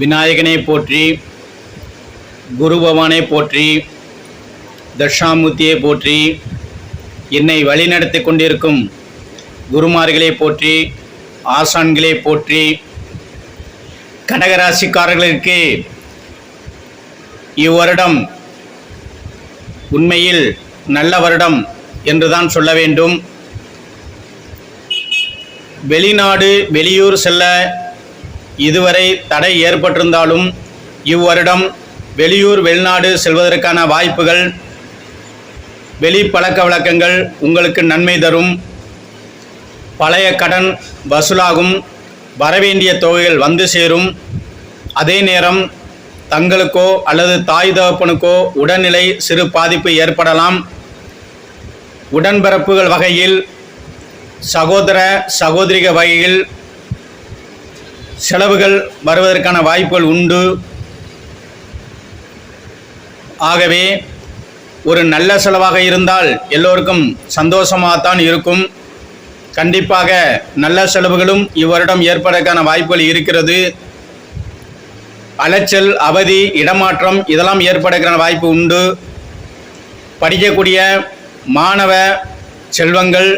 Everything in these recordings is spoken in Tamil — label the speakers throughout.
Speaker 1: விநாயகனை போற்றி குரு பவானை போற்றி தட்சாமூர்த்தியை போற்றி என்னை வழிநடத்தி கொண்டிருக்கும் குருமார்களை போற்றி ஆசான்களை போற்றி கடகராசிக்காரர்களுக்கு இவ்வருடம் உண்மையில் நல்ல வருடம் என்றுதான் சொல்ல வேண்டும். வெளிநாடு வெளியூர் செல்ல இதுவரை தடை ஏற்பட்டிருந்தாலும் இவ்வருடம் வெளியூர் வெளிநாடு செல்வதற்கான வாய்ப்புகள் வெளி பழக்க வழக்கங்கள் உங்களுக்கு நன்மை தரும். பழைய கடன் வசூலாகும். வரவேண்டிய தொகைகள் வந்து சேரும். அதே நேரம் தங்களுக்கோ அல்லது தாய் தகப்பனுக்கோ உடல்நிலை சிறு பாதிப்பு ஏற்படலாம். உடன்பிறப்புகள் வகையில் சகோதர சகோதரிக வகையில் செலவுகள் வருவதற்கான வாய்ப்புகள் உண்டு. ஆகவே ஒரு நல்ல செலவாக இருந்தால் எல்லோருக்கும் சந்தோஷமாகத்தான் இருக்கும். கண்டிப்பாக நல்ல செலவுகளும் இவ்வருடம் ஏற்பதற்கான வாய்ப்புகள் இருக்கிறது. அலைச்சல் அவதி இடமாற்றம் இதெல்லாம் ஏற்படுகிற வாய்ப்பு உண்டு. படிக்கக்கூடிய மாணவ செல்வங்கள்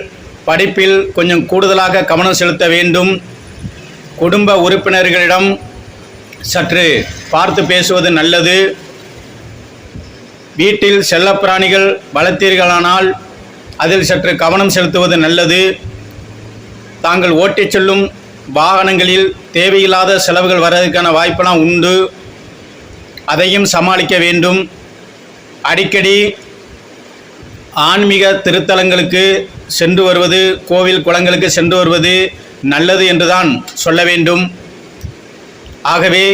Speaker 1: படிப்பில் கொஞ்சம் கூடுதலாக கவனம் செலுத்த வேண்டும். குடும்ப உறுப்பினர்களிடம் சற்று பார்த்து பேசுவது நல்லது. வீட்டில் செல்லப்பிராணிகள் வளர்த்தீர்களானால் அதில் சற்று கவனம் செலுத்துவது நல்லது. தாங்கள் ஓட்டிச் செல்லும் வாகனங்களில் தேவையில்லாத செலவுகள் வர்றதுக்கான வாய்ப்பெல்லாம் உண்டு. அதையும் சமாளிக்க வேண்டும். அடிக்கடி ஆன்மீக திருத்தலங்களுக்கு சென்று வருவது கோவில் குளங்களுக்கு சென்று வருவது நல்லது என்றுதான் சொல்ல வேண்டும். ஆகவே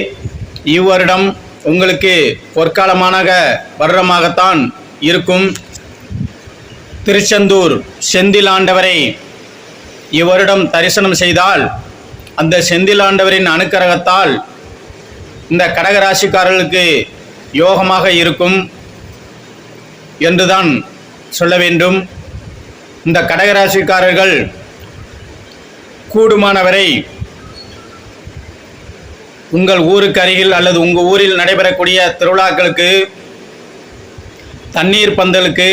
Speaker 1: இவ்வருடம் உங்களுக்கு பொற்காலமான வருடமாகத்தான் இருக்கும். திருச்செந்தூர் செந்தில் ஆண்டவரை இவ்வருடம் தரிசனம் செய்தால் அந்த செந்தில் ஆண்டவரின் அனுக்கிரகத்தால் இந்த கடகராசிக்காரர்களுக்கு யோகமாக இருக்கும் என்றுதான் சொல்ல வேண்டும். இந்த கடகராசிக்காரர்கள் கூடுமானவரை உங்கள் ஊருக்கு அருகில் அல்லது உங்கள் ஊரில் நடைபெறக்கூடிய திருவிழாக்களுக்கு தண்ணீர் பந்தலுக்கு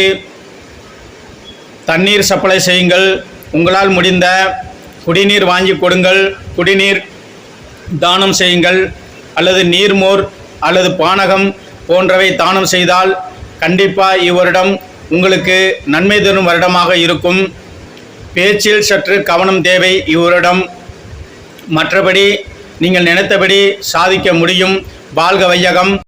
Speaker 1: தண்ணீர் சப்ளை செய்யுங்கள். உங்களால் முடிந்த குடிநீர் வாங்கி கொடுங்கள். குடிநீர் தானம் செய்யுங்கள். அல்லது நீர்மோர் அல்லது பானகம் போன்றவை தானம் செய்தால் கண்டிப்பாக இவ்வருடம் உங்களுக்கு நன்மை தரும் வருடமாக இருக்கும். பேச்சில் சற்று கவனம் தேவை இவரிடம். மற்றபடி நீங்கள் நினைத்தபடி சாதிக்க முடியும். வாழ்க வையகம்.